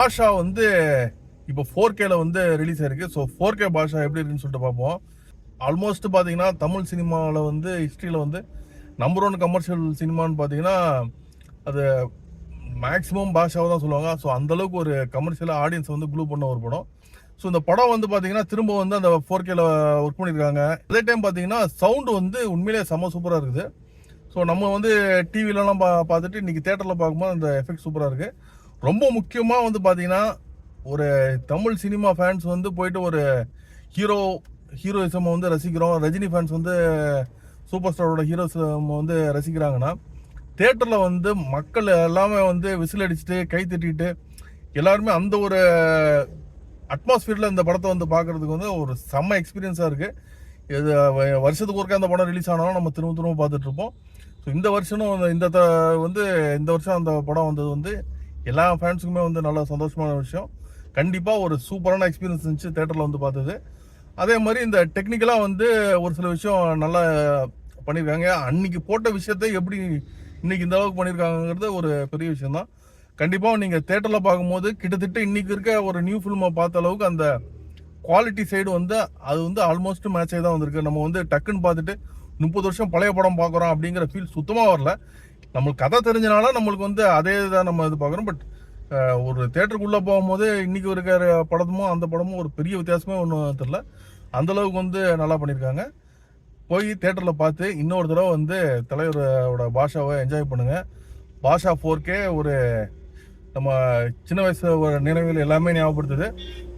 பாஷா வந்து இப்போ ஃபோர் கேல வந்து ரிலீஸ் ஆயிருக்கு. ஸோ ஃபோர் கே பாஷா எப்படி இருக்குன்னு சொல்லிட்டு பார்ப்போம். ஆல்மோஸ்ட் பார்த்தீங்கன்னா தமிழ் சினிமாவில் வந்து ஹிஸ்ட்ரியில் வந்து நம்பர் ஒன் கமர்ஷியல் சினிமான்னு பார்த்தீங்கன்னா அது மேக்ஸிமம் பாஷாவை தான் சொல்லுவாங்க. ஸோ அந்தளவுக்கு ஒரு கமர்ஷியலாக ஆடியன்ஸ் வந்து க்ளூ பண்ண ஒரு படம். ஸோ இந்த படம் வந்து பார்த்தீங்கன்னா திரும்ப வந்து அந்த ஃபோர் கேல ஒர்க் பண்ணியிருக்காங்க. அதே டைம் பார்த்தீங்கன்னா சவுண்டு வந்து உண்மையிலேயே செம்ம சூப்பராக இருக்குது. ஸோ நம்ம வந்து டிவிலலாம் பா பார்த்துட்டு இன்றைக்கி தேட்டரில் பார்க்கும்போது அந்த எஃபெக்ட் சூப்பராக இருக்குது ரொம்ப முக்கியமாக வந்து பார்த்தீங்கன்னா ஒரு தமிழ் சினிமா ஃபேன்ஸ் வந்து போயிட்டு ஒரு ஹீரோ ஹீரோயிசம் வந்து ரசிக்கிறோம். ரஜினி ஃபேன்ஸ் வந்து சூப்பர் ஸ்டாரோட ஹீரோயிசம் வந்து ரசிக்கிறாங்கன்னா தேட்டரில் வந்து மக்கள் எல்லாமே வந்து விசில் அடிச்சுட்டு கை தட்டிட்டு எல்லாருமே அந்த ஒரு அட்மாஸ்பியரில் இந்த படத்தை வந்து பார்க்கறதுக்கு வந்து ஒரு செம்ம எக்ஸ்பீரியன்ஸாக இருக்குது இது வருஷத்துக்கு ஒருக்கா அந்த படம் ரிலீஸ் ஆனாலும் நம்ம திரும்ப திரும்ப பார்த்துட்ருப்போம் ஸோ இந்த வருஷமும் வந்து இந்த த- வந்து இந்த வருஷம் அந்த படம் வந்தது வந்து எல்லா ஃபேன்ஸுக்குமே வந்து நல்ல சந்தோஷமான விஷயம். கண்டிப்பாக ஒரு சூப்பரான எக்ஸ்பீரியன்ஸ் இருந்துச்சு தேட்டரில் வந்து பார்த்தது. அதே மாதிரி இந்த டெக்னிக்கலாக வந்து ஒரு சில விஷயம் நல்லா பண்ணியிருக்காங்க அன்னைக்கு போட்ட விஷயத்தை எப்படி இன்னைக்கு இந்த அளவுக்கு பண்ணியிருக்காங்கிறது ஒரு பெரிய விஷயம் தான் கண்டிப்பாக நீங்கள் தேட்டரில் பார்க்கும்போது கிட்டத்தட்ட இன்னைக்கு இருக்க ஒரு நியூ ஃபில்மை பார்த்த அளவுக்கு அந்த குவாலிட்டி சைடு வந்து அது வந்து ஆல்மோஸ்ட் மேட்ச் தான் வந்திருக்கு. நம்ம வந்து டக்குன்னு பார்த்துட்டு முப்பது வருஷம் பழைய படம் பார்க்குறோம் அப்படிங்கிற ஃபீல் சுத்தமாக வரல. நம்மளுக்கு கதை தெரிஞ்சனால நம்மளுக்கு வந்து அதே தான் நம்ம இது பார்க்குறோம் பட் ஒரு தேட்டருக்குள்ளே போகும்போது இன்றைக்கி இருக்கிற படமும் அந்த படமும் ஒரு பெரிய வித்தியாசமே ஒன்றும் தெரில அந்த அளவுக்கு வந்து நல்லா பண்ணியிருக்காங்க. போய் தேட்டரில் பார்த்து இன்னொரு தடவை வந்து தலைவரோட பாஷாவை என்ஜாய் பண்ணுங்கள் பாஷா ஃபோர்க்கே ஒரு நம்ம சின்ன வயசு ஒரு நினைவுகள் எல்லாமே ஞாபகப்படுத்துது.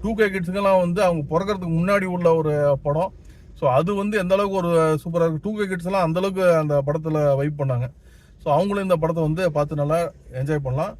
டூ கே கிட்ஸுக்கெல்லாம் வந்து அவங்க பிறக்கறதுக்கு முன்னாடி உள்ள ஒரு படம். ஸோ அது வந்து எந்த அளவுக்கு ஒரு சூப்பராக இருக்குது டூ கே கிட்ஸ்லாம் அந்தளவுக்கு அந்த அளவுக்கு அந்த படத்தில் வைப் பண்ணாங்க. ஸோ அவங்களும் இந்த படத்தை வந்து பார்த்து நல்லா என்ஜாய் பண்ணலாம்.